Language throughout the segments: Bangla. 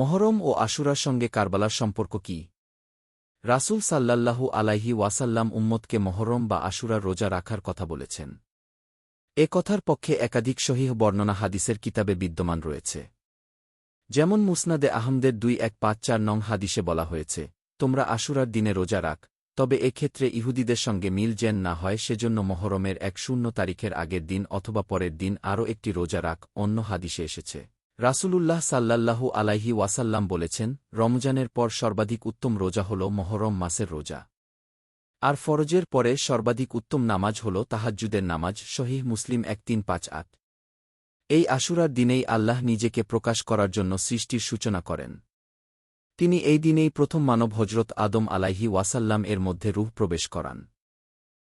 মহরম ও আশুরার সঙ্গে কারবালার সম্পর্ক কি? রাসূল সাল্লাল্লাহু আলাইহি ওয়াসাল্লাম উম্মতকে মহরম বা আশুরার রোজা রাখার কথা বলেছেন। এ কথার পক্ষে একাধিক সহিহ বর্ণনা হাদিসের কিতাবে বিদ্যমান রয়েছে। যেমন মুসনাদে আহমদের দুই এক পাঁচ চার নং হাদিসে বলা হয়েছে, তোমরা আশুরার দিনে রোজা রাখ, তবে এক্ষেত্রে ইহুদিদের সঙ্গে মিল যেন না হয়, সেজন্য মহরমের এক শূন্য তারিখের আগের দিন অথবা পরের দিন আরও একটি রোজা রাখ, অন্য হাদিসে এসেছে। রাসূলুল্লাহ সাল্লাল্লাহু আলাইহি ওয়াসাল্লাম বলেছেন, রমজানের পর সর্বাধিক উত্তম রোজা হল মহরম মাসের রোজা। আর ফরজের পরে সর্বাধিক উত্তম নামাজ হল তাহাজ্জুদের নামাজ শহীহ মুসলিম এক তিন পাঁচ আট। এই আশুরার দিনেই আল্লাহ নিজেকে প্রকাশ করার জন্য সৃষ্টির সূচনা করেন। তিনি এই দিনেই প্রথম মানব হজরত আদম আলাইহি ওয়াসাল্লাম এর মধ্যে রূহ প্রবেশ করান।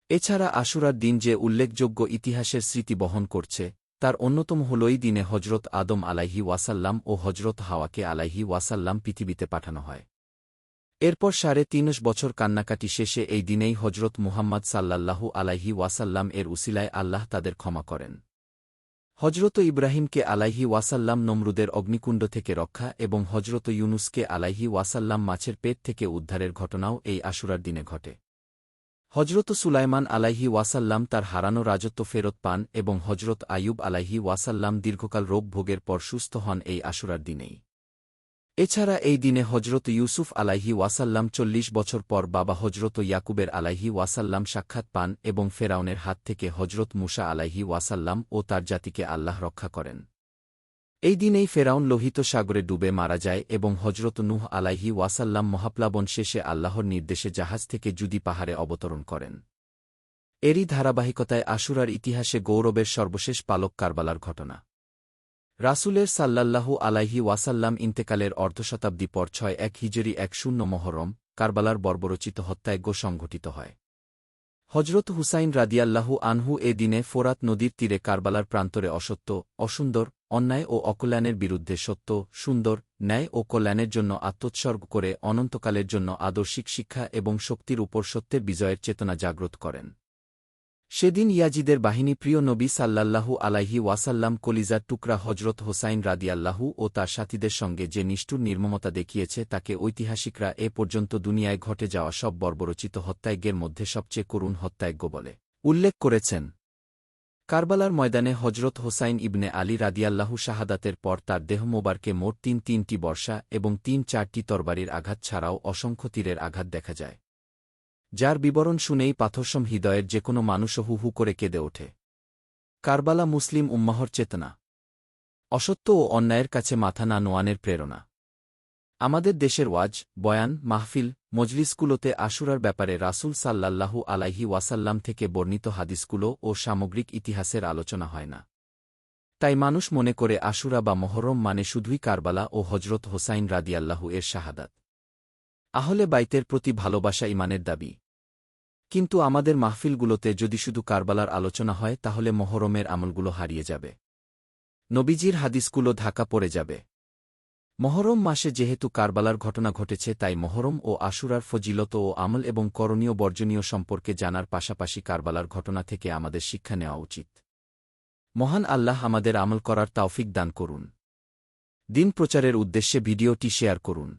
এছাড়া আশুরার দিন যে উল্লেখযোগ্য ইতিহাসের স্মৃতি বহন করছে তার অন্যতম হল এই দিনে হজরত আদম আলাইহি ওয়াসাল্লাম ও হজরত হাওয়াকে আলাইহি ওয়াসাল্লাম পৃথিবীতে পাঠানো হয়। এরপর সাড়ে তিনশ বছর কান্নাকাটি শেষে এই দিনেই হজরত মুহাম্মদ সাল্লাল্লাহু আলাইহি ওয়াসাল্লাম এর উসিলায় আল্লাহ তাদের ক্ষমা করেন। হজরত ইব্রাহিমকে আলাইহি ওয়াসাল্লাম নমরুদের অগ্নিকুণ্ড থেকে রক্ষা এবং হজরত ইউনুসকে আলাইহি ওয়াসাল্লাম মাছের পেট থেকে উদ্ধারের ঘটনাও এই আশুরার দিনে ঘটে। হজরত সুলাইমান আলাইহি ওয়াসাল্লাম তার হারানো রাজত্ব ফেরত পান এবং হজরত আয়ুব আলাইহি ওয়াসাল্লাম দীর্ঘকাল রোগ ভোগের পর সুস্থ হন এই আশুরার দিনেই। এছাড়া এই দিনে হজরত ইউসুফ আলাইহি ওয়াসাল্লাম চল্লিশ বছর পর বাবা হজরত ইয়াকুবের আলাইহি ওয়াসাল্লাম সাক্ষাৎ পান এবং ফেরাউনের হাত থেকে হজরত মুসা আলাইহি ওয়াসাল্লাম ও তার জাতিকে আল্লাহ রক্ষা করেন। এই দিনেই ফেরাউন লোহিত সাগরে ডুবে মারা যায় এবং হজরত নুহ আলাইহি ওয়াসাল্লাম মহাপ্লাবন শেষে আল্লাহর নির্দেশে জাহাজ থেকে জুদি পাহাড়ে অবতরণ করেন। এরই ধারাবাহিকতায় আশুরার ইতিহাসে গৌরবের সর্বশেষ পালক কারবালার ঘটনা। রাসুলের সাল্লাল্লাহু আলাইহি ওয়াসাল্লাম ইন্তেকালের অর্ধশতাব্দী পর ছয় এক হিজরি এক শূন্য মহরম কারবালার বর্বরচিত হত্যায়জ্ঞ সংঘটিত হয়। হজরত হুসাইন রাদিয়াল্লাহু আনহু এ দিনে ফোরাত নদীর তীরে কারবালার প্রান্তরে অসত্য, অসুন্দর, অন্যায় ও অকল্যাণের বিরুদ্ধে সত্য, সুন্দর, ন্যায় ও কল্যাণের জন্য আত্মোৎসর্গ করে অনন্তকালের জন্য আদর্শিক শিক্ষা এবং শক্তির উপর সত্যের বিজয়ের চেতনা জাগ্রত করেন। সেদিন ইয়াজিদের বাহিনী প্রিয় নবী সাল্লাল্লাহু আলাইহি ওয়াসাল্লাম কলিজার টুকরা হজরত হোসাইন রাদিয়াল্লাহু ও তার সাথীদের সঙ্গে যে নিষ্ঠুর নির্মমতা দেখিয়েছে তাকে ঐতিহাসিকরা এ পর্যন্ত দুনিয়ায় ঘটে যাওয়া সব বর্বরচিত হত্যাজ্ঞের মধ্যে সবচেয়ে করুণ হত্যাজ্ঞ বলে। উল্লেখ করেছেন, কারবালার ময়দানে হজরত হোসাইন ইবনে আলী রাদিয়াল্লাহু শাহাদাতের পর তার দেহ মোবারকে মোট তিন তিনটি বর্ষা এবং তিন চারটি তরবারির আঘাত ছাড়াও অসংখ্য তীরের আঘাত দেখা যায়। যার বিবরণ শুনেই পাথরসম হৃদয়ের যে কোনো মানুষও হু হু করে কেঁদে ওঠে। কারবালা মুসলিম উম্মাহর চেতনা। অসত্য ও অন্যায়ের কাছে মাথা না নোয়ানের প্রেরণা। আমাদের দেশের ওয়াজ, বয়ান, মাহফিল, মজলিসগুলোতে আশুরার ব্যাপারে রাসুল সাল্লাল্লাহু আলাইহি ওয়াসাল্লাম থেকে বর্ণিত হাদিসগুলো ও সামগ্রিক ইতিহাসের আলোচনা হয় না। তাই মানুষ মনে করে আশুরা বা মহরম মানে শুধুই কারবালা ও হজরত হোসাইন রাদিয়াল্লাহু এর শাহাদাত। আহলে বাইতের প্রতি ভালোবাসা ইমানের দাবি। কিন্তু আমাদের মাহফিলগুলোতে যদি শুধু কারবালার আলোচনা হয়, তাহলে মহরমের আমলগুলো হারিয়ে যাবে। নবীজির হাদিসগুলো ঢাকা পড়ে যাবে। মহরম মাসে যেহেতু কারবালার ঘটনা ঘটেছে, তাই মহরম ও আশুরার ফজিলত ও আমল এবং করণীয় বর্জনীয় সম্পর্কে জানার পাশাপাশি কারবালার ঘটনা থেকে আমাদের শিক্ষা নেওয়া উচিত। মহান আল্লাহ আমাদের আমল করার তাওফিক দান করুন। দিন প্রচারের উদ্দেশ্যে ভিডিওটি শেয়ার করুন।